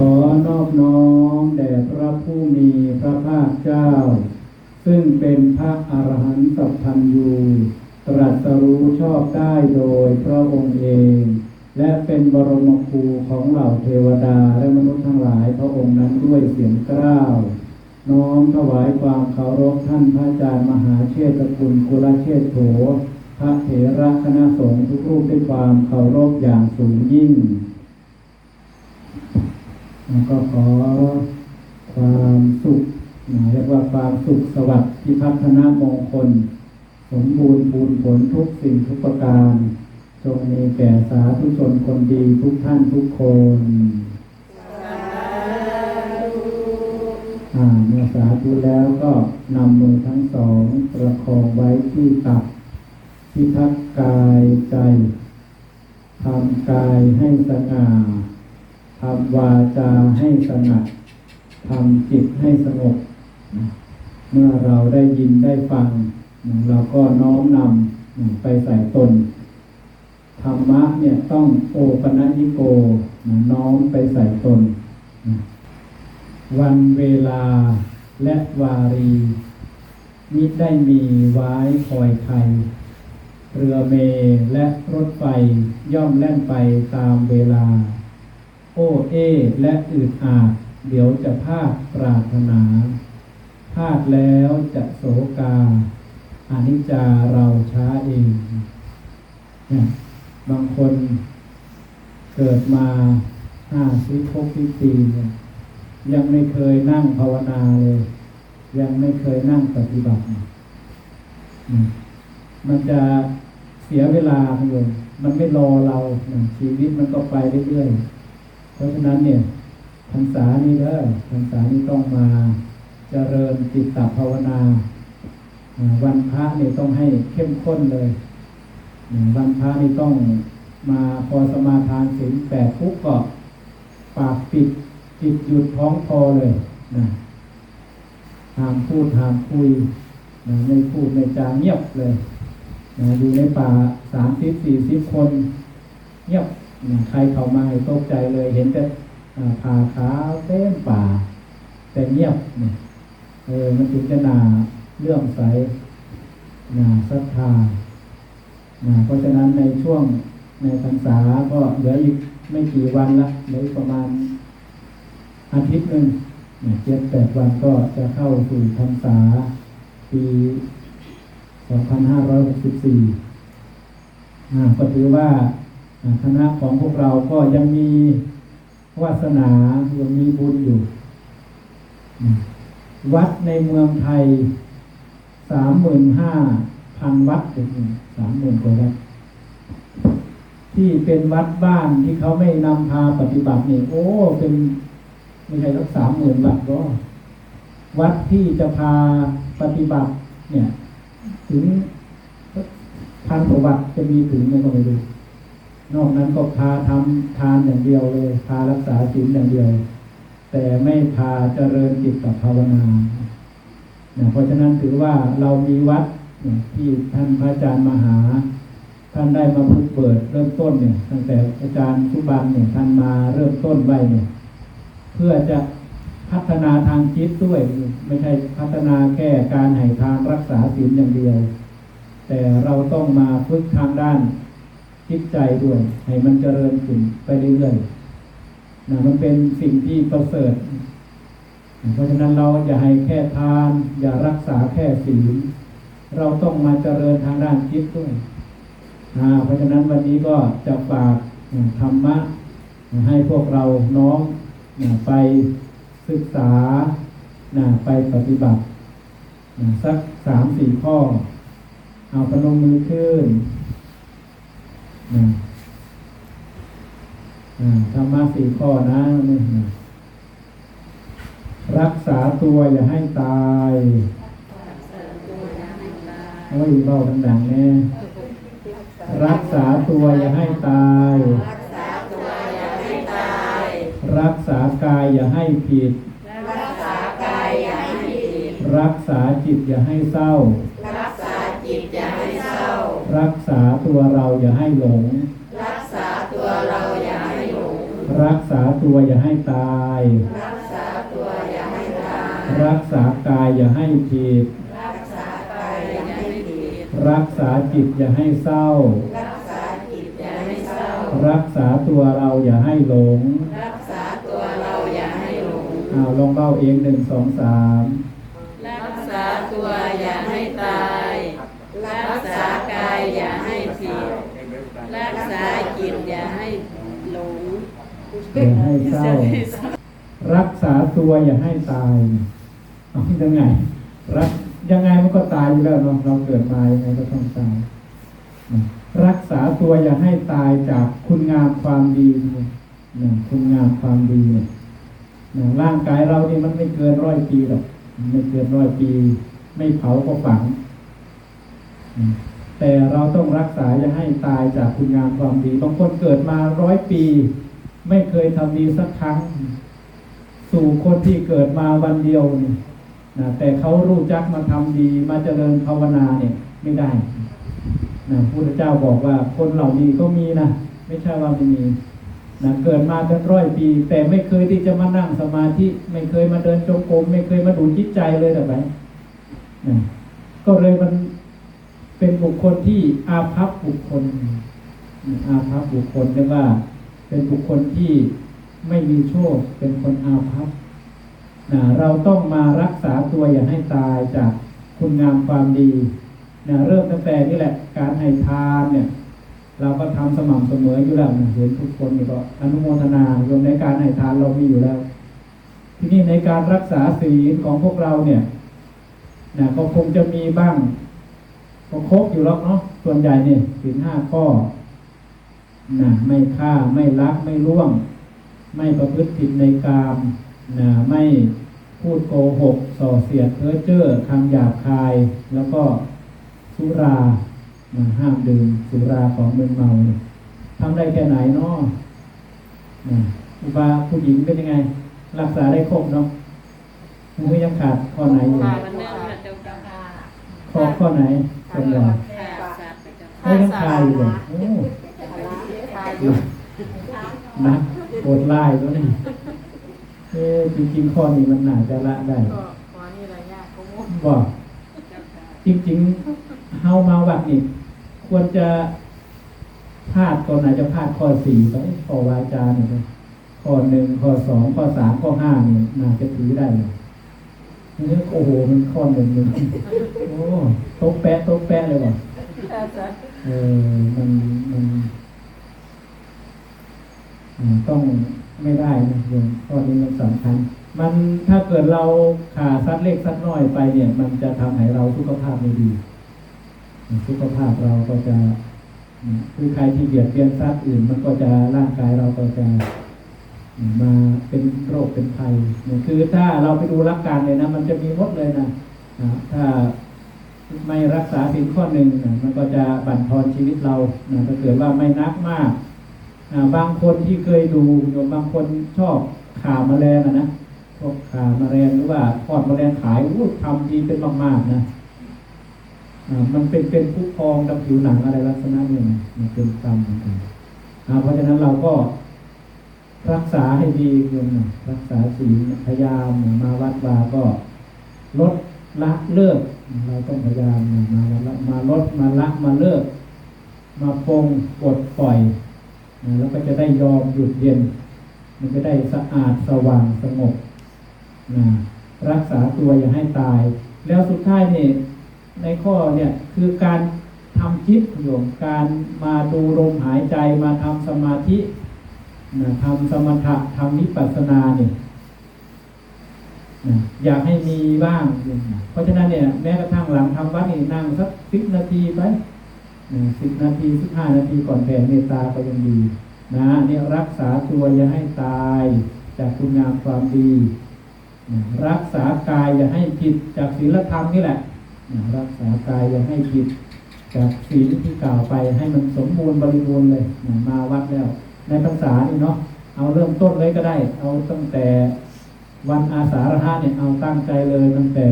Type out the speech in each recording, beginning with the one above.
ขอนอบน้อมแด่พระผู้มีพระภาคเจ้า ซึ่งเป็นพระอรหันตสัพพันยูตรัสรู้ชอบได้โดยพระองค์เอง และเป็นบรมครูของเหล่าเทวดาและมนุษย์ทั้งหลายพระองค์นั้นด้วยเสียงกล้าวน้อมถวายความเคารพท่านพระอาจารย์มหาเชษฐคุณกุลเชษโถพระเถระคณะสงฆ์ทุกรูปด้วยความเคารพอย่างสูงยิ่ง แล้วก็ขอความสุขเรียกว่าความสุขสวัสดิ์ที่พัฒนามงคล สมบูรณ์บูรณ์ผลทุกสิ่งทุกประการจงมีแก่สาธุชนคนดีทุกท่านทุกคนอ่าเมื่อสาธุแล้วก็นำมือทั้งสองประคองไว้ที่ตักพิทักษ์กายใจทำกายให้สง่า ทำวาจาให้สงัดทำจิตให้สงบเมื่อเราได้ยินได้ฟัง เราก็น้อมนำไปใส่ตน ธรรมะเนี่ยต้องโอปนัญิโกนะน้อมไปใส่ตน วันเวลาและวารีมิได้มีไว้คอยใคร เรือเมและรถไฟย่อมแล่นไปตามเวลา โอ้เอ และอืดอาดเดี๋ยวจะพาดปรารถนาพาดแล้วจะโศกาอานิจจาเราช้าเองเนี่ยบางคนเกิดมาห้าสิบหกสิบปีเนี่ยยังไม่เคยนั่งภาวนาเลย ยังไม่เคยนั่งปฏิบัติ มันจะเสียเวลาคุณโยมมันไม่รอเราชีวิตมันก็ไปเรื่อยๆ เพราะฉะนั้นเนี่ยพรรษานี้เด้อพรรษานี้ต้องมาเจริญจิตตภาวนา วันพระเนี่ยต้องให้เข้มข้นเลย วันพระนี่ต้องมาพอสมาทานศีลแปดปุ๊บก็ปากปิดจิตหยุดท้องพอเลยนะห้ามพูดห้ามคุยนะไม่พูดไม่จาเงียบเลยนะอยู่ในป่าสามสิบสี่สิบคน เงียบ ใครเข้ามาตกใจเลยเห็นแต่อ่าผ่าขาเต็มป่า แต่เงียบเนี่ยเออมันถึงจะนาเรื่องใสนาศรัทธานะเพราะฉะนั้นในช่วงในพรรษาก็เหลืออีกไม่กี่วันละเหลือประมาณอาทิตย์หนึ่งเจ็ดแปดวันก็จะเข้าสู่พรรษา ปี2564อ่าก็ถือว่า คณะของพวกเราก็ยังมีวาสนายังมีบุญอยู่ วัดในเมืองไทย35,000วัดถึงสามหมื่นกว่าวัดที่เป็นวัดบ้านที่เขาไม่นำพาปฏิบัตินี่โอ้ เป็นไม่ใช่รักสามหมื่นวัดก็วัดที่จะพาปฏิบัติ เนี่ย ถึงพันกว่าวัดจะมีถึงไหมก็ไม่รู้ นอกนั้นก็พาทำทานอย่างเดียวเลย พารักษาศีลอย่างเดียว แต่ไม่พาเจริญจิตกับภาวนาเนี่ยเพราะฉะนั้นถือว่าเรามีวัดเนี่ยที่ท่านพระอาจารย์มหา ท่านได้มาพุกเปิดเริ่มต้นเนี่ย ตั้งแต่อาจารย์สุบันเนี่ยท่านมาเริ่มต้นไว้เนี่ย เพื่อจะพัฒนาทางจิตด้วย ไม่ใช่พัฒนาแค่การให้ทานรักษาศีลอย่างเดียว แต่เราต้องมาฝึกทางด้าน จิตใจด้วย ให้มันเจริญขึ้นไปเรื่อยๆนะมันเป็นสิ่งที่ประเสริฐ เพราะฉะนั้นเราอย่าให้แค่ทาน อย่ารักษาแค่ศีลเราต้องมาเจริญทางด้านจิตด้วยอ่าเพราะฉะนั้นวันนี้ก็จะฝากธรรมะให้พวกเราน้องอ่าไปศึกษาอ่าไปปฏิบัติอ่าสักสามสี่ข้อ เอาพนมมือขึ้น อ่าอ่าธรรมะสี่ข้อนะนี่นะรักษาตัวอย่าให้ตายโอ้ยเบาดังๆแน่รักษาตัวอย่าให้ตายรักษาตัวอย่าให้ตายรักษากายอย่าให้ผิดรักษากายอย่าให้ผิด รักษาจิตอย่าให้เศร้า รักษาจิตอย่าให้เศร้า รักษาตัวเราอย่าให้หลง รักษาตัวเราอย่าให้หลง รักษาตัวอย่าให้ตาย รักษาตัวอย่าให้ตาย รักษากายอย่าให้ผิด รักษากายอย่าให้ผิด รักษาจิตอย่าให้เศร้า รักษาจิตอย่าให้เศร้า รักษาตัวเราอย่าให้หลง รักษาตัวเราอย่าให้หลง อ้าวลองเบ้าเองหนึ่งสองสาม อย่าให้ผิด รักษาจิตอย่าให้หลงอย่าให้เศร้า รักษาตัวอย่าให้ตายเอายังไง รักยังไงมันก็ตายอยู่แล้วเนาะเราเกิดมายังไงก็ต้องตายนะรักษาตัวอย่าให้ตายจากคุณงามความดีนะคุณงามความดีเนี่ยนะร่างกายเรานี่มันไม่เกินร้อยปีหรอก ไม่เกินร้อยปี ไม่เผาก็ฝัง แต่เราต้องรักษาอย่าให้ตายจากคุณงามความดีบางคนเกิดมาร้อยปี ไม่เคยทำดีสักครั้ง สู่คนที่เกิดมาวันเดียวนี่นะแต่เขารู้จักมาทำดีมาเจริญภาวนาเนี่ยไม่ได้นะพระพุทธเจ้าบอกว่าคนเหล่านี้ก็มีนะไม่ใช่ว่าไม่มีนะเกิดมาเป็นร้อยปี แต่ไม่เคยที่จะมานั่งสมาธิไม่เคยมาเดินจงกรมไม่เคยมาดูจิตใจเลยแบบไหนะก็เลยมัน เป็นบุคคลที่อาภัพบุคคลอาภัพบุคคลเรียกว่า เป็นบุคคลที่ไม่มีโชค เป็นคนอาภัพนะเราต้องมารักษาตัวอย่าให้ตายจากคุณงามความดีนะเริ่มตั้งแต่นี่แหละ การให้ทานเนี่ย เราก็ทำสม่ำเสมออยู่แล้วนะเห็นทุกคนนี่ก็อนุโมทนาโยมในการให้ทานเรามีอยู่แล้ว ที่นี่ในการรักษาศีลของพวกเราเนี่ยนะก็คงจะมีบ้าง ก็ครบอยู่แล้วเนาะส่วนใหญ่เนี่ยศีลห้าข้อนะไม่ฆ่าไม่ลักไม่ล่วง ไม่ประพฤติผิดในกามนะไม่พูดโกหก ส่อเสียดเพ้อเจ้อคำหยาบคาย แล้วก็สุรานะห้ามดื่มสุราของมึนเมาเนี่ยทำได้แค่ไหนเนาะนะอุบาผู้หญิงเป็นยังไง รักษาได้ครบเนาะมือยังขาดข้อไหนอยู่ขาวันนึงค่ะเจ้าค่ะข้อข้อไหน เป็นไรขาสัตว์ไปเจ้าไม่ยังคายอยู่เลยโอ้นะโอดไล่ตัวนี้เอ๊ะจริงๆข้อนี้มันน่าจะละได้ก็ขอนี่ระยะก็มุดบอกจริงๆเฮามาวัดนี่ควรจะพลาดตอนไหนจะพลาดข้อสี่ไปข้อวาจาเนี่ยนะข้อหนึ่งข้อสองข้อสามข้อห้าเนี่ยน่าจะถือได้เลย นี่โอ้โหมันข้อหนึ่งมันโอ้โต๊ะแปะโต๊ะแปะเลยว่ะเออมันมันต้องไม่ได้นะโยมข้อนี้มันสำคัญมันถ้าเกิดเราขาดซัดเล็กซัดน้อยไปเนี่ย มันจะทำให้เราสุขภาพไม่ดี สุขภาพเราก็จะ คือใครที่เบียดเบียนทรัพย์อื่น มันก็จะร่างกายเราก็จะ มาเป็นโรคเป็นภัยเนี่ยคือถ้าเราไปดูรักการเลยนะ มันจะมีหมดเลยนะถ้าไม่รักษาสิ่งข้อหนึ่งนะมันก็จะบั่นทอนชีวิตเรานะถ้าเกิดว่าไม่นักมากบางคนที่เคยดูโยมบางคนชอบข่าวแมลงอะนะพวกข่าวแมลงหรือว่าทอดมแมลงขายอู้ทำดีเป็นมากๆนะมันเป็นเป็นผู้พองดำผิวหนังอะไรลักษณะนี้นะมันเป็นกรรมเหมือนกันเพราะฉะนั้นเราก็ รักษาให้ดีโยมนะรักษาศีลพยายามมาวัดวาก็ลดละเลิก เราต้องพยายามมาละมาลดมาละมาเลิก มาปงปลดปล่อยแล้วก็จะได้ยอมหยุดเย็น มันจะได้สะอาดสว่างสงบนะรักษาตัวอย่าให้ตาย แล้วสุดท้ายเนี่ในข้อเนี่ยคือการทำจิตโยมการมาดูลมหายใจมาทำสมาธิ ทำสมถะทำนิพพานาเนี่ยอยากให้มีบ้าง เพราะฉะนั้นเนี่ย แม้กระทั่งหลังทำวัดนี่นั่งสักสิบนาทีไปสิบนาทีสิบห้านาทีก่อนแผ่เมตตาก็ยังดี นะเนี่ยรักษาตัวอย่าให้ตาย จากคุณงามความดี รักษากายอย่าให้ผิดจากศีลธรรมนี่แหละรักษากายอย่าให้ผิดจากศีลที่กล่าวไปให้มันสมบูรณ์บริบูรณ์เลยมาวัดแล้ว ในภาษานี่เนาะเอาเริ่มต้นเลยก็ได้ เอาตั้งแต่วันอาสาฬหะเนี่ยเอาตั้งใจเลยตั้งแต่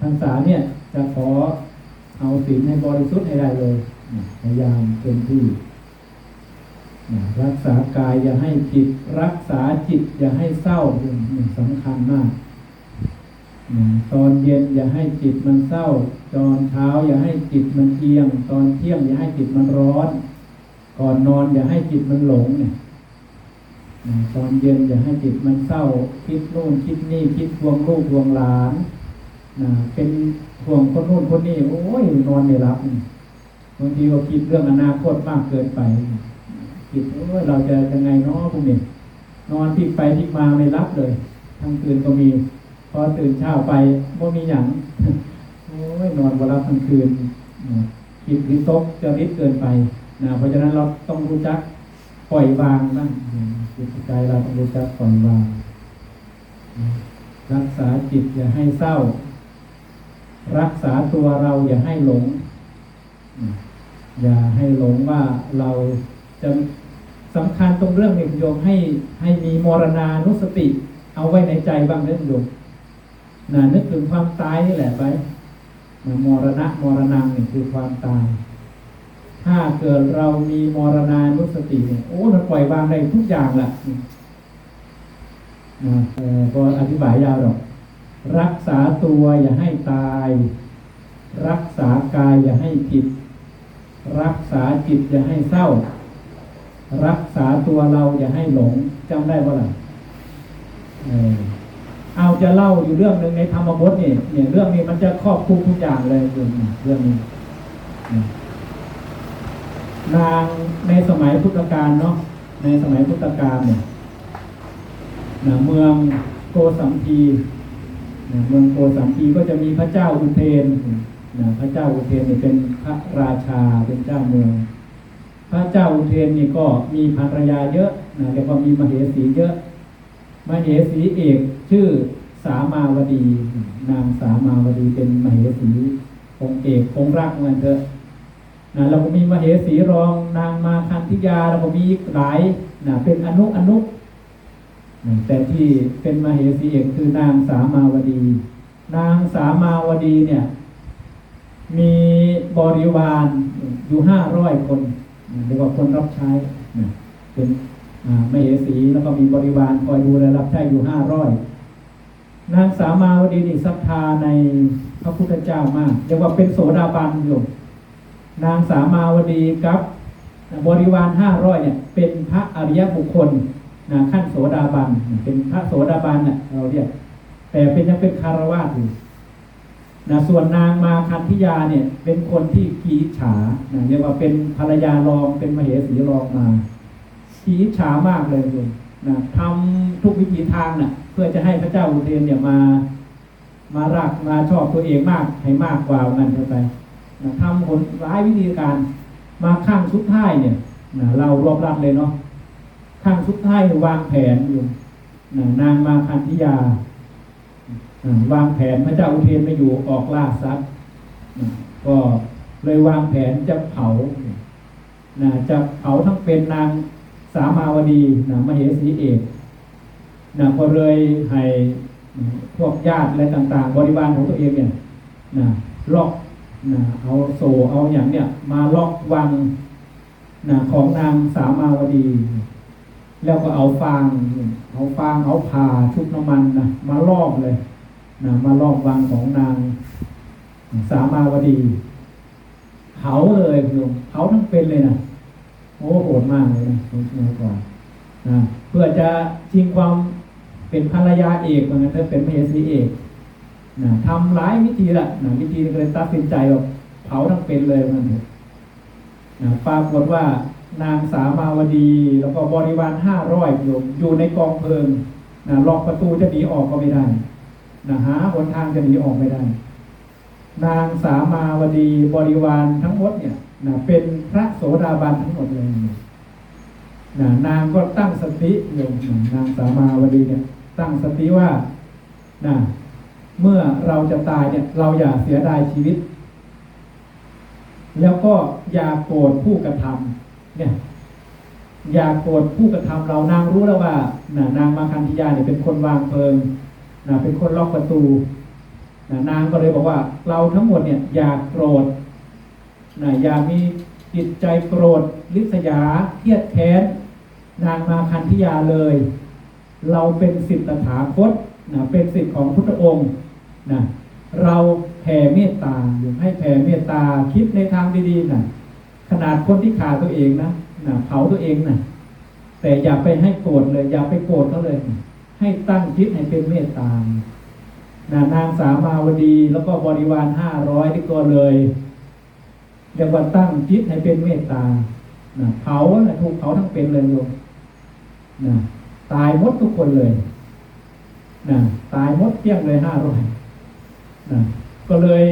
พรรษาเนี่ยจะขอเอาศีลให้บริสุทธิ์ให้ได้เลยพยายามเต็มที่รักษากายอย่าให้ผิดรักษาจิตอย่าให้เศร้านี่สำคัญมากตอนเย็นอย่าให้จิตมันเศร้า ตอนเช้าอย่าให้จิตมันเอียง ตอนเที่ยงอย่าให้จิตมันร้อน ก่อนนอนอย่าให้จิตมันหลงเนี่ยตอนเย็นอย่าให้จิตมันเศร้า คิดนู่นคิดนี่คิดทวงลูกทวงหลานนะเป็นห่วงคนนู่นคนนี้โอ้ยนอนไม่หลับบางทีก็คิดเรื่องอนาคตมากเกินไปคิดว่าเราจะยังไงเนาะพวกนี้นอนพลิกไปพลิกมาไม่รับเลย ทั้งคืนก็มี พอตื่นเช้าไปว่ามีอย่างโอ้ยนอนบ่รับทั้งคืนนคิดวิตกจะริดเกินไป นะเพราะฉะนั้นเราต้องรู้จักปล่อยวางนะจิตใจเราต้องรู้จักปล่อยวาง รักษาจิตอย่าให้เศร้า รักษาตัวเราอย่าให้หลง อย่าให้หลงว่าเราจะสำคัญตรงเรื่องหนึ่งโยมให้ให้มีมรณานุสติ เอาไว้ในใจบ้างเรื่องโยมนะนึกถึงความตายนี่แหละไปนะมรณะมรณังนี่คือความตาย ถ้าเกิดเรามีมรณานุสติเนี่ยโอ้มันปล่อยวางได้ทุกอย่างแหละนะเอ่อก็อธิบายยาวหรอก รักษาตัวอย่าให้ตาย รักษากายอย่าให้ผิด รักษาจิตอย่าให้เศร้า รักษาตัวเราอย่าให้หลงจำได้ปะล่ะเอาจะเล่าอยู่เรื่องหนึ่งในธรรมบทนี่เนี่ยเรื่องนี้มันจะครอบคลุมทุกอย่างเลยเรื่องนี้ นางในสมัยพุทธกาลเนาะในสมัยพุทธกาลเนี่ยนะเมืองโกสัมพีนะเมืองโกสัมพีก็จะมีพระเจ้าอุเทนนะพระเจ้าอุเทนเนี่ยเป็นพระราชาเป็นเจ้าเมือง พระเจ้าอุเทนนี่ก็มีภรรยาเยอะนะเรียกว่ามีมเหสีเยอะมเหสีเอกชื่อสามาวดี นางสามาวดีเป็นมเหสีองเอกองรักเหมือนเถอะ นะเราก็มีมเหสีรองนางมาคันธิยาเราก็มีอีกหลายนะเป็นอนุอนุแต่ที่เป็นมเหสีเอกคือนางสามาวดี นางสามาวดีเนี่ย มีบริวารอยู่ห้าร้อยคนเรียกว่าคนรับใช้เป็นอ่ามเหสีแล้วก็มีบริวารคอยดูแลรับใช้อยู่ห้าร้อยนางสามาวดีนี่ศรัทธาในพระพุทธเจ้ามากเรียกว่าเป็นโสดาบันอยู่ นางสามาวดีกับบริวารห้าร้อยเนี่ยเป็นพระอริยบุคคลนะขั้นโสดาบันเป็นพระโสดาบันเน่ะเราเรียกแต่เป็นยังเป็นคารวะอยู่นะส่วนนางมาคันธิยาเนี่ย เป็นคนที่ขีฉานะเรียกว่าเป็นภรรยารองเป็นมเหสีรองมาขีฉามากเลยคุณนะทำทุกวิธีทางน่ะ เพื่อจะให้พระเจ้าอุเทนเนี่ยมา มารักมาชอบตัวเองมากให้มากกว่านั้นเข้าไป ทำผลร้ายวิธีการมาข้างสุดท้ายเนี่ยนะเรารวบรัดเลยเนาะข้างสุดท้ายวางแผนอยู่นะนางมาคันธิยาอ่าวางแผนพระเจ้าอุเทนไม่อยู่ออกล่าทรัพย์อ่าก็เลยวางแผนจะเผานะจะเผาทั้งเป็นนางสามาวดีนะมเหสีเอกนะก็เลยให้พวกญาติอะไรต่าง ๆ บริวารของตัวเองเนี่ยนะล็อก นะเอาโซ่เอาอย่างเนี่ย มาล็อกวังนะของนางสามาวดี แล้วก็เอาฟาง เอาฟางเอาผ่าชุบน้ำมันนะมาลอกเลยนะมาลอกวังของนาง สามาวดีเผาเลยคุณโยมเผาทั้งเป็นเลยนะโอ้โหดมากเลยนะสมัยก่อนนะเพื่อจะชิงความเป็นภรรยาเอกเหมือนกันเธอเป็นมเหสีเอก นะทำหลายวิธีละนะวิธีก็เลยตัดสินใจว่าเผาทั้งเป็นเลยมันเถอะนะปรากฏว่านางสามาวดี แล้วก็บริวารห้าร้อยโยมอยู่ในกองเพลิงนะล็อกประตูจะหนีออกก็ไม่ได้นะหาหนทางจะหนีออกไม่ได้ นางสามาวดีบริวารทั้งหมดเนี่ยนะเป็นพระโสดาบันทั้งหมดเลยนะนางก็ตั้งสติโยมนะนางสามาวดีเนี่ย ตั้งสติว่านะ เมื่อเราจะตายเนี่ย เราอย่าเสียดายชีวิต แล้วก็อย่าโกรธผู้กระทำเนี่ย อย่าโกรธผู้กระทำเรานางรู้แล้วว่านะนางมาคันธิยาเนี่ยเป็นคนวางเพลิงนะเป็นคนล็อกประตูนะนางก็เลยบอกว่า เราทั้งหมดเนี่ย อย่าโกรธนะอย่ามีจิตใจโกรธลิษยาเครียดแค้นนางมาคันธิยาเลย เราเป็นสิทธิตถาคตนะเป็นสิทธิของพุทธองค์ นะเราแผ่เมตตาอยู่ให้แผ่เมตตาคิดในทางดีๆนะขนาดคนที่ขาตัวเองนะนะเผาตัวเองนะแต่อย่าไปให้โกรธเลย อย่าไปโกรธเขาเลย ให้ตั้งจิตให้เป็นเมตตานะนางสามาวดีแล้วก็บริวารห้าร้อยที่ตัวเลยเรียกว่าตั้งจิตให้เป็นเมตตานะเผานะถูกเผาทั้งเป็นเลยโยมนะตายหมดทุกคนเลยนะตายหมดเที่ยงเลยห้าร้อยนะ ก็เลย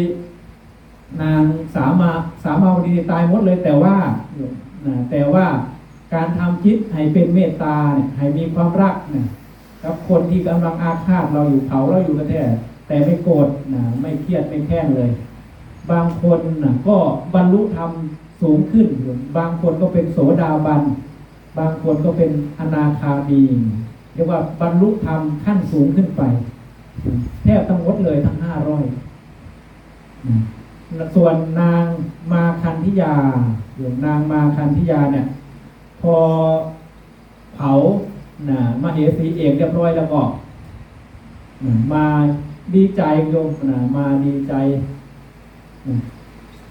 นางสามาสามาวดีตายหมดเลยแต่ว่าแต่ว่าการทำจิตให้เป็นเมตตาเนี่ยให้มีความรักนี่ยกับคนที่กำลังอาฆาตเราอยู่เผาเราอยู่กันแท้แต่ไม่โกรธนะไม่เครียดไม่แค้นเลย บางคนนะก็บรรลุธรรมสูงขึ้น บางคนก็เป็นโสดาบัน บางคนก็เป็นอนาคามีเรียกว่าบรรลุธรรมขั้นสูงขึ้นไป แทบทั้งหมดเลยทั้งห้าร้อยส่วนนางมาคันธิยาหรือนางมาคันธิยาเนี่ย พอเผานะมาเหสีเอกเรียบร้อยแล้วก็มาดีใจโยมนะมาดีใจ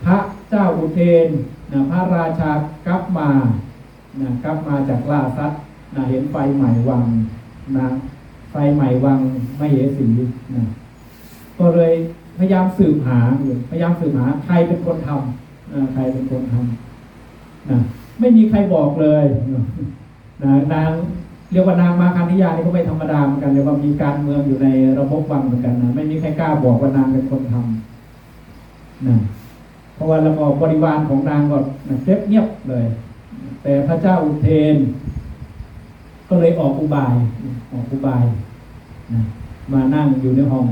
พระเจ้าอุเทนนะพระราชากลับมานะกลับมาจากลาสัตนะเห็นไฟใหม่วังนะ ไฟใหม่วังไม่เหสีนะก็เลยพยายามสืบหาอยู่พยายามสืบหาใครเป็นคนทำนะใครเป็นคนทำนะไม่มีใครบอกเลยนะนางเรียกว่านางมาคันธิยานี่ก็ไม่ธรรมดาเหมือนกันเรียกว่ามีการเมืองอยู่ในระบบวังเหมือนกันนะไม่มีใครกล้าบอกว่านางเป็นคนทำนะเพราะว่าระบบบริวารของนางก็เซฟเงียบเลย แต่พระเจ้าอุเทน ก็เลยออกอุบายออกอุบายนะมานั่งอยู่ในห้อง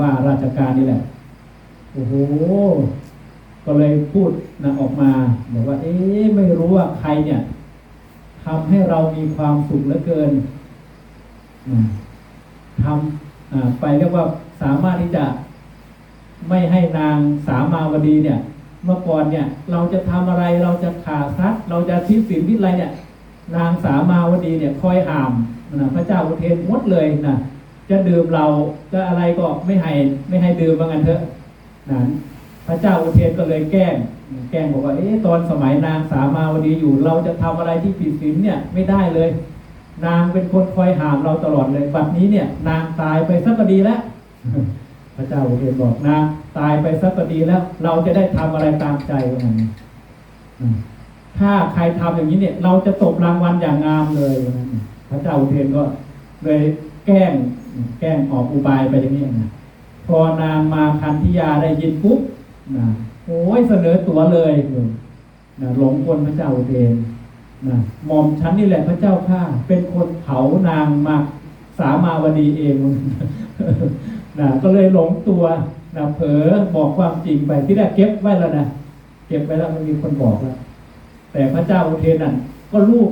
ว่าราชการนี่แหละ โอ้โห ก็เลยพูดนะออกมา บอกว่า เอ๊ะไม่รู้ว่าใครเนี่ยทำให้เรามีความสุขเหลือเกินทำไปเรียกว่าสามารถที่จะไม่ให้นางสามาวดีเนี่ย เมื่อก่อนเนี่ย เราจะทำอะไรเราจะขาทรัพย์เราจะทิ้งสินวิอะไรเนี่ย นางสามาวดีเนี่ยคอยห้ามนะพระเจ้าอุเทนหมดเลยนะจะดื่มเราจะอะไรก็ไม่ให้ไม่ให้ดื่มว่างั้นเถอะนั้นพระเจ้าอุเทนก็เลยแกล้งแกล้งบอกว่าเอ๊ะตอนสมัยนางสามาวดีอยู่ เราจะทำอะไรที่ผิดศีลเนี่ยไม่ได้เลย นางเป็นคนคอยห้ามเราตลอดเลยบัดนี้เนี่ย นางตายไปสักก็ดีแล้วพระเจ้าอุเทนบอกนางตายไปสักก็ดีแล้ว เราจะได้ทำอะไรตามใจว่างั้น ถ้าใครทำอย่างนี้เนี่ย เราจะตกรางวัลอย่างงามเลย พระเจ้าอุเทนก็เลยแกล้งแกล้งออกอุบายไปอย่างนี้นะพอนางมาคันธิยาได้ยินปุ๊บนะโอ้ยเสนอตัวเลยนะหลงคนพระเจ้าอุเทนนะหม่อมฉันนี่แหละพระเจ้าข้าเป็นคนเผานางมาสามาวดีเองนะก็เลยหลงตัวนะเผลอบอกความจริงไปที่แรกเก็บไว้แล้วนะเก็บไว้แล้วมันมีคนบอกแล้ว แต่พระเจ้าอุเทนนั่นก็รู้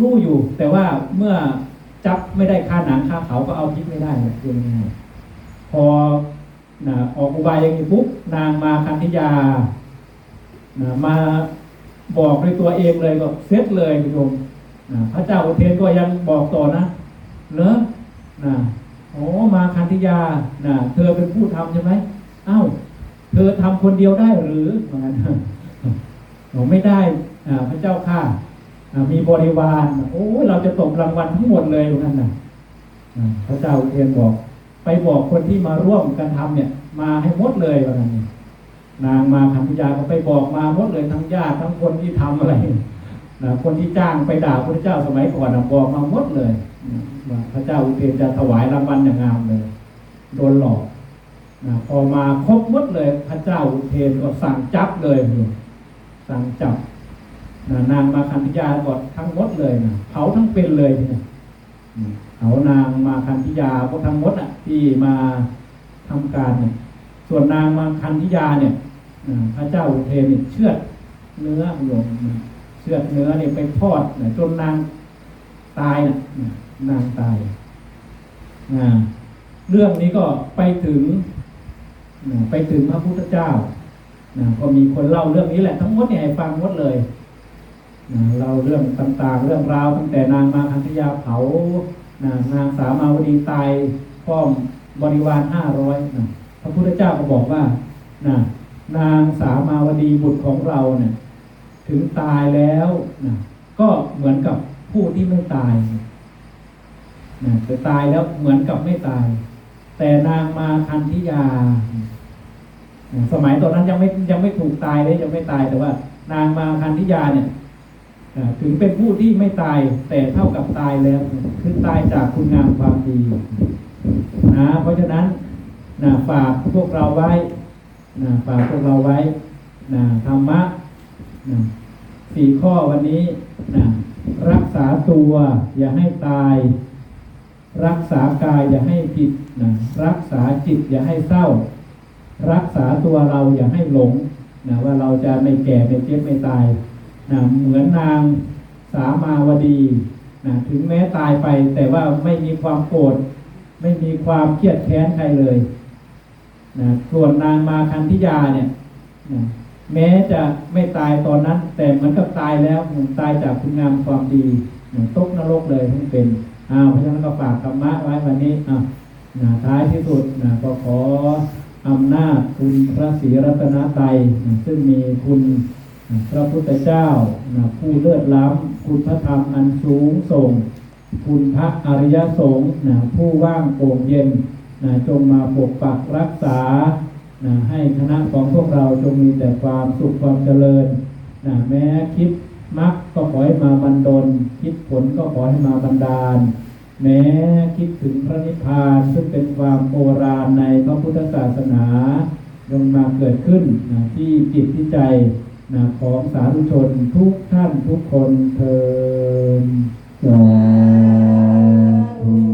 รู้อยู่ แต่ว่าเมื่อจับไม่ได้ค่าหนังค่าเขาก็เอาพิษไม่ได้เลยยังไงพอนะออกอุบายอย่างนี้ปุ๊บนางมาคันธิยานะมาบอกด้วยตัวเองเลยก็เซ็ตเลยคุณโยมนะพระเจ้าอุเทนก็ยังบอกต่อนะเนอะนะโอ้มาคันธิยานะเธอเป็นผู้ทำใช่ไหมเอ้าเธอทำคนเดียวได้หรือเหมือนกันไม่ได้ พระเจ้าข้ามีบริวารโอ้เราจะตกรางวัลทั้งหมดเลยนั่นนะพระเจ้าเทียนบอก ไปบอกคนที่มาร่วมกันทำเนี่ย มาให้หมดเลยว่านั้นนางมาคันธิยาก็ไปบอกมาหมดเลยทั้งญาติทั้งคนที่ทำอะไรนะคนที่จ้างไปด่าพระเจ้าสมัยก่อนบอกมาหมดเลยว่าพระเจ้าอุเทนจะถวายรางวัลอย่างงามเลย โดนหลอกนะพอมาครบหมดเลย พระเจ้าอุเทนก็สั่งจับเลย สั่งจับ นางมาคันธิยาก็ทั้งหมดเลยนะเผาทั้งเป็นเลยเนี่ยเผานางมาคันธิยาก็ทั้งหมดอะ ที่มาทำการเนี่ยส่วนนางมาคันธิยาเนี่ยพระเจ้าอุเทนเชือดเนื้อโยมเชือดเนื้อเนี่ยไปทอดจนนางตายนะนางตายเรื่องนี้ก็ไปถึงไปถึงพระพุทธเจ้าก็มีคนเล่าเรื่องนี้แหละ ทั้งหมดเนี่ยให้ฟังหมดเลย เราเรื่องต่างๆ เรื่องราวตั้งแต่นางมาคันธยาเผานนางสามาวดีตายพร้อมบริวารห้าร้อยนะพระพุทธเจ้าก็บอกว่านะนางสามาวดีบุตรของเราเนี่ยถึงตายแล้วนะก็เหมือนกับผู้ที่ไม่ตายนะแต่ตายแล้วเหมือนกับไม่ตาย แต่นางมาคันธิยา สมัยตอนนั้นยังไม่ยังไม่ถูกตายเลยยังไม่ตายแต่ว่า นางมาคันธิยาเนี่ย ถึงเป็นผู้ที่ไม่ตายแต่เท่ากับตายแล้ว คือตายจากคุณงามความดีนะเพราะฉะนั้นนะฝากพวกเราไว้นะฝากพวกเราไว้นะธรรมะนะสี่ข้อวันนี้นะรักษาตัวอย่าให้ตาย รักษากายอย่าให้ผิดนะรักษาจิตอย่าให้เศร้า รักษาตัวเราอย่าให้หลงนะว่าเราจะไม่แก่ไม่เจ็บไม่ตาย เหมือนนางสามาวดีนะถึงแม้ตายไปแต่ว่าไม่มีความโกรธไม่มีความเครียดแค้นใครเลยนะส่วนนางมาคันธิยาเนี่ยนะแม้จะไม่ตายตอนนั้น แต่เหมือนกับตายแล้วผมตายจากคุณงามความดีเหมือนตกนรกเลยทั้งเป็นอ้าวเพราะฉะนั้นก็ฝากธรรมะไว้วันนี้อะนะท้ายที่สุดนะก็ขออำนาจคุณพระศรีรัตนตรัยนะซึ่งมีคุณ พระพุทธเจ้าผู้เลิศล้ำคุณพระธรรมอันสูงส่ง คุณพระอริยสงฆ์ผู้ว่างโปร่งเย็นจงมาปกปักรักษาให้คณะของพวกเราจงมีแต่ความสุขความเจริญแม้คิดมักก็ขอให้มาบันดล คิดผลก็ขอให้มาบันดาล แม้คิดถึงพระนิพพานซึ่งเป็นความโอราณในพระพุทธศาสนาจงมาเกิดขึ้นที่จิตที่ใจ นะของสาธุชนทุกท่านทุกคนเทินสาธุ